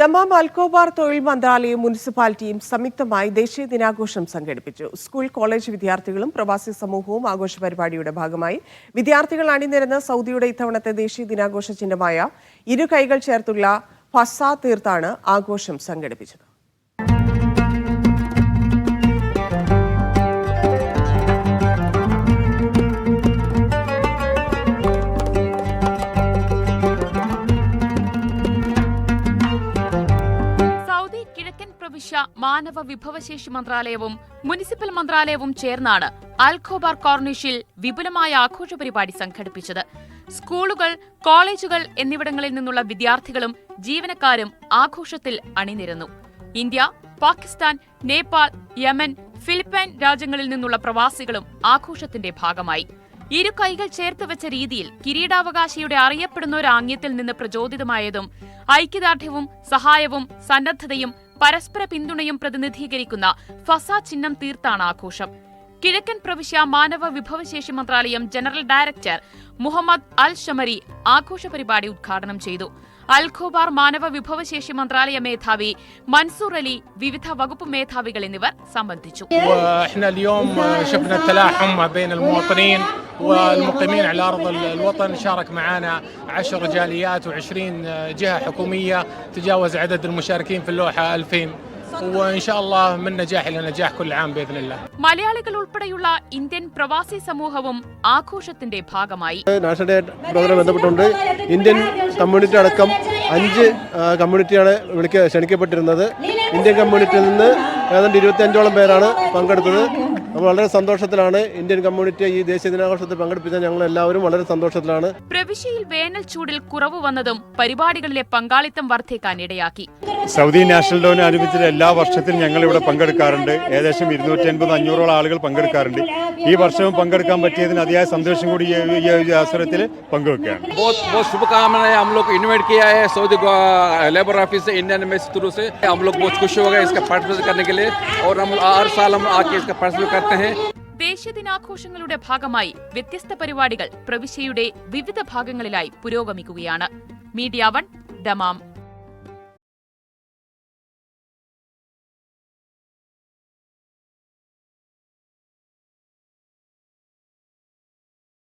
Dammam Al Khobar തൊഴിൽ മന്ത്രാലയവും മുനിസിപ്പാലിറ്റിയും സംയുക്തമായി ദേശീയ ദിനാഘോഷം സംഘടിപ്പിച്ചു. സ്കൂൾ കോളേജ് വിദ്യാർത്ഥികളും പ്രവാസി സമൂഹവും ആഘോഷ പരിപാടിയുടെ ഭാഗമായി വിദ്യാർത്ഥികൾ അണിനിരന്ന് സൗദിയുടെ ഇത്തവണത്തെ ദേശീയ ദിനാഘോഷ ചിഹ്നമായ ഇരു കൈകൾ ചേർത്തുള്ള ഫസ തീർത്താണ് ആഘോഷം സംഘടിപ്പിച്ചത്. പ്രവിശ്യ മാനവ വിഭവശേഷി മന്ത്രാലയവും മുനിസിപ്പൽ മന്ത്രാലയവും ചേർന്നാണ് അൽഖോബാർ കോർണിഷിൽ വിപുലമായ ആഘോഷ പരിപാടി സംഘടിപ്പിച്ചത്. സ്കൂളുകൾ കോളേജുകൾ എന്നിവിടങ്ങളിൽ നിന്നുള്ള വിദ്യാർത്ഥികളും ജീവനക്കാരും ആഘോഷത്തിൽ അണിനിരന്നു. India Pakistan Nepal Yemen Philippine രാജ്യങ്ങളിൽ നിന്നുള്ള പ്രവാസികളും ആഘോഷത്തിന്റെ ഭാഗമായി. ഇരു കൈകൾ ചേർത്ത് വെച്ച രീതിയിൽ കിരീടാവകാശിയുടെ അറിയപ്പെടുന്ന ഒരു ആംഗ്യത്തിൽ നിന്ന് പ്രചോദിതമായതും ഐക്യദാർഢ്യവും സഹായവും സന്നദ്ധതയും പരസ്പര പിന്തുണയും പ്രതിനിധീകരിക്കുന്ന ഫസ ചിഹ്നം തീർത്താണ് ആഘോഷം. കിഴക്കൻ പ്രവിശ്യ മാനവ വിഭവശേഷി മന്ത്രാലയം general director Muhammad Al Shamari ആഘോഷ പരിപാടി ഉദ്ഘാടനം ചെയ്തു. അൽ ഖോബാർ മാനവ വിഭവശേഷി മന്ത്രാലയ മേധാവി മൻസൂർ അലി വിവിധ വകുപ്പ് മേധാവികൾ എന്നിവർ സംബന്ധിച്ചു. واحنا اليوم شفنا التلاحم ما بين المواطنين والمقيمين على ارض الوطن شارك معنا عشر جاليات و20 جهه حكوميه تجاوز عدد المشاركين في اللوحه 2000 وان شاء الله من نجاح الى نجاح كل عام باذن الله. മലയാളികൾ ഉൾപ്പെടെയുള്ള ഇന്ത്യൻ പ്രവാസി സമൂഹവും ആഘോഷത്തിന്റെ ഭാഗമായി നാഷണൽ ഡേ പ്രോഗ്രാം ബന്ധപ്പെട്ടുകൊണ്ട് ഇന്ത്യൻ കമ്മ്യൂണിറ്റി അടക്കം അഞ്ച് ആ, കമ്മ്യൂണിറ്റിയാണ് വിളിക്ക ക്ഷണിക്കപ്പെട്ടിരുന്നത് ഇന്ത്യൻ കമ്മ്യൂണിറ്റിയിൽ നിന്ന് ഏതാണ്ട് ഇരുപത്തിയഞ്ചോളം പേരാണ് പങ്കെടുത്തത് നമ്മൾ വളരെ സന്തോഷത്തിലാണ് ഇന്ത്യൻ കമ്മ്യൂണിറ്റി ഈ ദേശീയ ദിനാഘോഷത്തിൽ പങ്കെടുപ്പിച്ച ഞങ്ങൾ എല്ലാവരും വളരെ സന്തോഷത്തിലാണ് പ്രവിശ്യയിൽ വേനൽ ചൂടിൽ കുറവ് വന്നതും പരിപാടികളിലെ പങ്കാളിത്തം വർദ്ധിക്കാൻ ഇടയാക്കി സൗദി നാഷണൽ ഡേവിന് അനുബന്ധിച്ച് എല്ലാ വർഷത്തിലും ഞങ്ങൾ ഇവിടെ പങ്കെടുക്കാറുണ്ട് ഏകദേശം ഇരുന്നൂറ്റി അൻപത് അഞ്ഞൂറോളം ആളുകൾ പങ്കെടുക്കാറുണ്ട് ഈ വർഷവും പങ്കെടുക്കാൻ പറ്റിയതിന് അതിയായ സന്തോഷം കൂടി ഈ ഈ ഒരു അവസരത്തിൽ പങ്കുവെക്കുകയാണ് बहुत बहुत शुभकामनाएं हम लोग को इन्वाइट किया है सऊदी लेबर ऑफिस से इंडियन एम्बेसी थ्रू से हम लोग बहुत खुश हो गए इसका पार्टिसिपेट करने के लिए और हम हर साल हम आके इसका पार्टिसिपेट करते हैं ദേശീയ ദിനാഘോഷങ്ങളുടെ ഭാഗമായി വ്യത്യസ്ത പരിപാടികൾ പ്രവിശ്യയുടെ വിവിധ ഭാഗങ്ങളിലായി പുരോഗമിക്കുകയാണ് മീഡിയ വൺ ദമാം